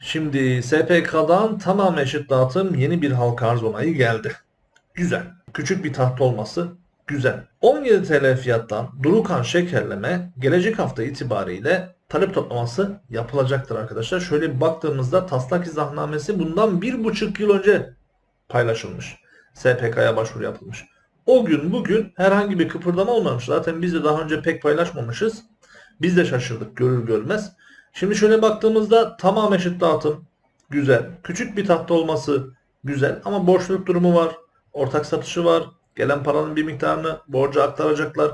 Şimdi SPK'dan tamam eşit dağıtım yeni bir halka arz onayı geldi. Güzel. Küçük bir tahta olması güzel. 17 TL fiyattan Durukan şekerleme gelecek hafta itibariyle talep toplaması yapılacaktır arkadaşlar. Şöyle bir baktığımızda taslak izahnamesi bundan bir buçuk yıl önce paylaşılmış. SPK'ya başvuru yapılmış. O gün bugün herhangi bir kıpırdama olmamış. Zaten biz de daha önce pek paylaşmamışız. Biz de şaşırdık görür görmez. Şimdi şöyle baktığımızda tamam eşit dağıtım güzel. Küçük bir tahta olması güzel ama borçluluk durumu var. Ortak satışı var. Gelen paranın bir miktarını borca aktaracaklar.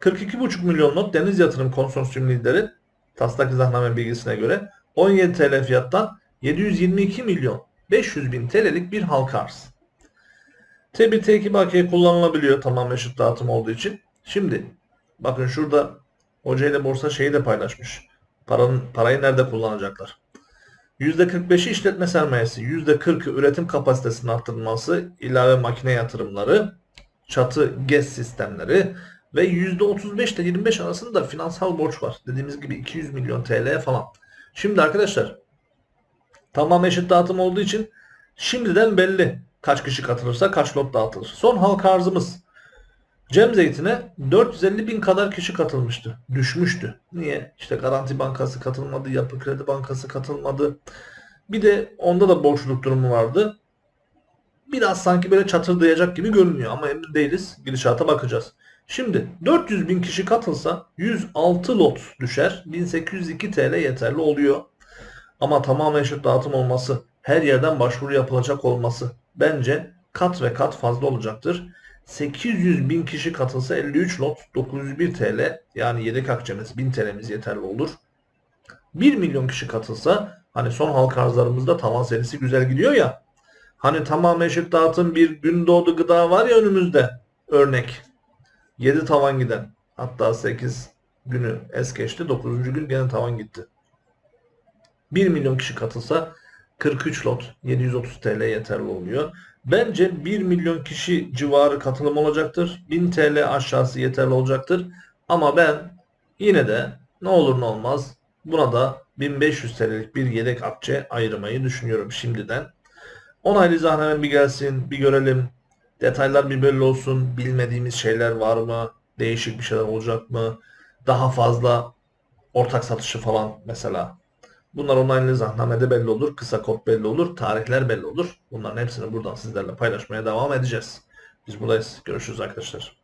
42,5 milyon not Deniz Yatırım Konsorsiyum lideri taslak izahname bilgisine göre 17 TL fiyattan 722 milyon 500 bin TL'lik bir halka arz. T1 T2 bakiye kullanılabiliyor tamam eşit dağıtım olduğu için. Şimdi bakın şurada Hoca ile borsa şeyi de paylaşmış. Paranın, parayı nerede kullanacaklar? %45'i işletme sermayesi, %40'ı üretim kapasitesinin arttırılması, ilave makine yatırımları, çatı GES sistemleri ve %35 ile 25 arasında finansal borç var. Dediğimiz gibi 200 milyon TL falan. Şimdi arkadaşlar tamam eşit dağıtım olduğu için şimdiden belli kaç kişi katılırsa kaç lot dağıtılır. Son halka arzımız Cem Zeytin'e 450 bin kadar kişi katılmıştı. Düşmüştü. Niye? İşte Garanti Bankası katılmadı, Yapı Kredi Bankası katılmadı. Bir de onda da borçluluk durumu vardı. Biraz sanki böyle çatırdayacak gibi görünüyor ama emin değiliz. Gidişata bakacağız. Şimdi 400 bin kişi katılsa 106 lot düşer. 1802 TL yeterli oluyor. Ama tamamen eşit dağıtım olması, her yerden başvuru yapılacak olması bence kat ve kat fazla olacaktır. 800 bin kişi katılsa 53 lot 901 TL yani yedek akçemiz 1000 TL'miz yeterli olur. 1 milyon kişi katılsa hani son halka arzlarımızda tavan serisi güzel gidiyor ya. Hani tamamen eşit dağıtım bir gün doğdu gıda var ya önümüzde örnek. 7 tavan giden hatta 8 günü es geçti 9. gün gene tavan gitti. 1 milyon kişi katılsa 43 lot 730 TL yeterli oluyor. Bence 1 milyon kişi civarı katılım olacaktır. 1000 TL aşağısı yeterli olacaktır. Ama ben yine de ne olur ne olmaz buna da 1500 TL'lik bir yedek akçe ayırmayı düşünüyorum şimdiden. Onaylı izahname bir gelsin, bir görelim. Detaylar bir belli olsun. Bilmediğimiz şeyler var mı? Değişik bir şeyler olacak mı? Daha fazla ortak satışı falan mesela. Bunlar onaylı zahnamede belli olur. Kısa kod belli olur. Tarihler belli olur. Bunların hepsini buradan sizlerle paylaşmaya devam edeceğiz. Biz buradayız. Görüşürüz arkadaşlar.